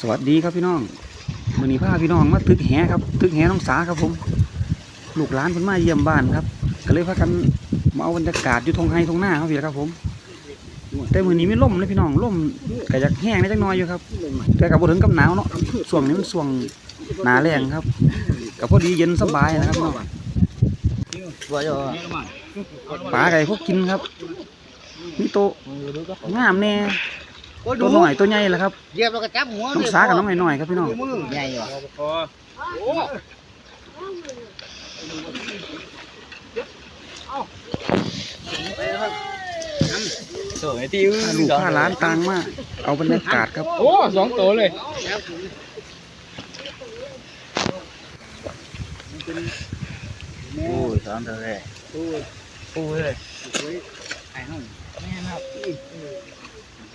สวัสดีครับพี่น้องมื้อนี้พาพี่น้องมาตึกแหครับตึกแหน้องสาครับผม ลูกหลานเพิ่นมาเยี่ยมบ้านครับ ก็เลยพากันมาเอาบรรยากาศอยู่ทงไฮทงหน้าครับพี่ครับผม แต่มือนี้ไม่ล่มเลยพี่น้องล่มก็อยากแห้งได้จักหน่อยอยู่ครับ แต่ก็บ่ถึงกับหนาวเนาะช่วงนี้มันช่วงหนาแรงครับก็พอดีเย็นสบายนะครับพี่น้องปลาไก่พวกกินครับมีโตงามแน่ ตัวหน่อยตัวใหญ่แหละครับเหยียบแล้วก็จับหัวน้องสากับน้องหน่อยๆครับพี่น้องมือใหญ่ว่ะสวยที่ถ้าลูกค้าร้านตังมาเอาบรรยากาศครับ โอ้สองตัวเลยโอ้ยสองตัวเลยโอ้ยไอ้ห้องแม่ครับ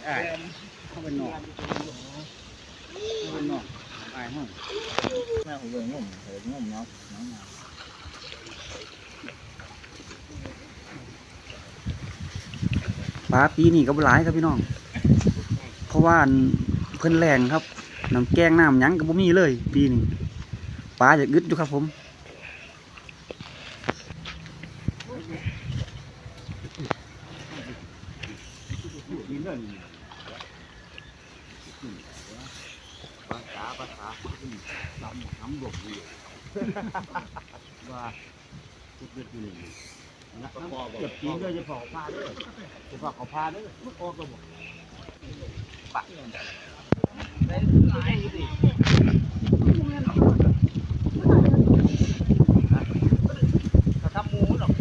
อ้เข้าไปนอนเข้าไปนอนไอ้ห้องแม่ผมเลยงุ่มเหินงุ่มเนาะน้องปลาปีนี้ก็บหลายครับพี่น้อง เพราะว่าเพิ่นแรงครับน้ำแกงน้ำยังก็บ่มีเลย ปีนี้ปลาจะอึดอยู่ครับผม ภาษาภาษาลำน้ำหลบอยู่ว่าทุกเดือนอยู่นี่นะเก็บกินด้วยจะเผาผ้าด้วยจะเผาเขาผ้าด้วยมันออกระบบปะกระทับหมูหรอก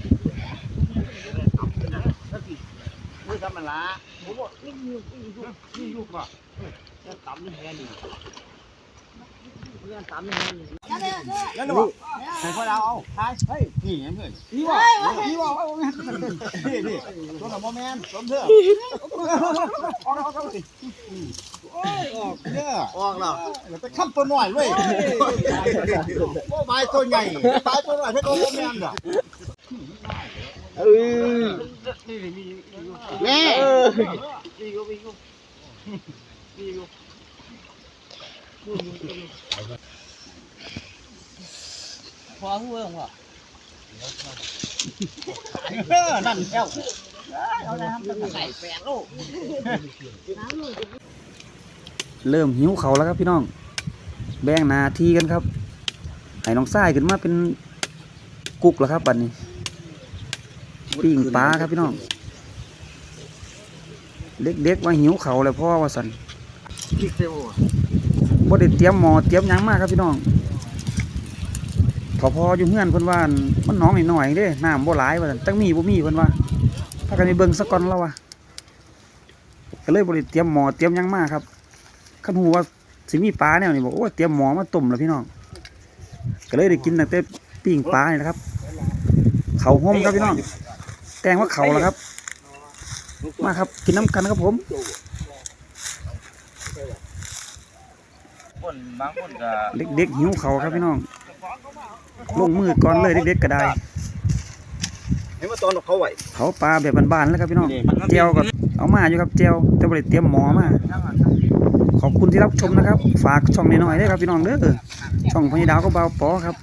มือทำมันละหมูบอกนี่ยุกนี่ยุกนี่ยุกอะ นี่แค่นี้เพื่อนตำนี่แค่นี้แล้วหนูใส่ข้าวดาวเอาทายเฮ้ยนี่ไงเพื่อนนี่ว่านี่ว่านี่นี่ตัวหนุ่มแมนสมเถอะออกออกออกโอ้ยออกเนี่ยออกแล้วเดี๋ยวไปขับตัวหน่อยเว้ยโอ้ใบตัวใหญ่ตายตัวหน่อยให้ตัวแมนเด้อเออแม่ พอหัวของพ่อนั่นแก้วเอาน้ำใส่แปดลูกเริ่มหิวเขาแล้วครับพี่น้อง แบ่งนาทีกันครับให้น้องทรายขึ้นมาเป็นกุกแล้วครับบัดนี้ปิ้งปลาครับพี่น้อง เด็กๆว่าหิวเขาแล้วพ่อว่าสัน พริกเซลบ่ได้เตรียมหมอเตรียมหยังมากครับพี่น้องพอพออยู่เฮือนเพิ่นว่าอั่นมันน้องนิดหน่อยๆเด้น้ำบ่หลายว่าซั่นจังมีบ่มีเพิ่นว่าถ้ากันไปเบิ่งซะก่อนแล้วว่ะก็เลยบ่ได้เตรียมหมอเตรียมหยังมาครับคันฮู้ว่าสิมีปลาแนวนี้บอกโอ้เตรียมหมอมาต้มแล้วพี่น้องก็เลยได้กินตั้งแต่ปิ้งปลานี่นะครับ เขาห่มครับพี่น้อง แตงว่าเขาแล้วครับ มาครับ กินน้ำกันครับผม คนบางคนก็เด็กๆหิวเขาวครับพี่น้อง ลงมือก่อนเลยเด็กๆก็ได้เห็นว่าตอนเขาไหวเผาปลาแบบบ้านๆแล้วครับพี่น้องเจียวก็เอามาอยู่ครับเจียวแต่บ่ได้เตรียมหมอมาขอบคุณที่รับชมนะครับ ฝากช่องน้อยๆด้วยครับพี่น้องเด้อช่องพญดาวก็เบาปอครับ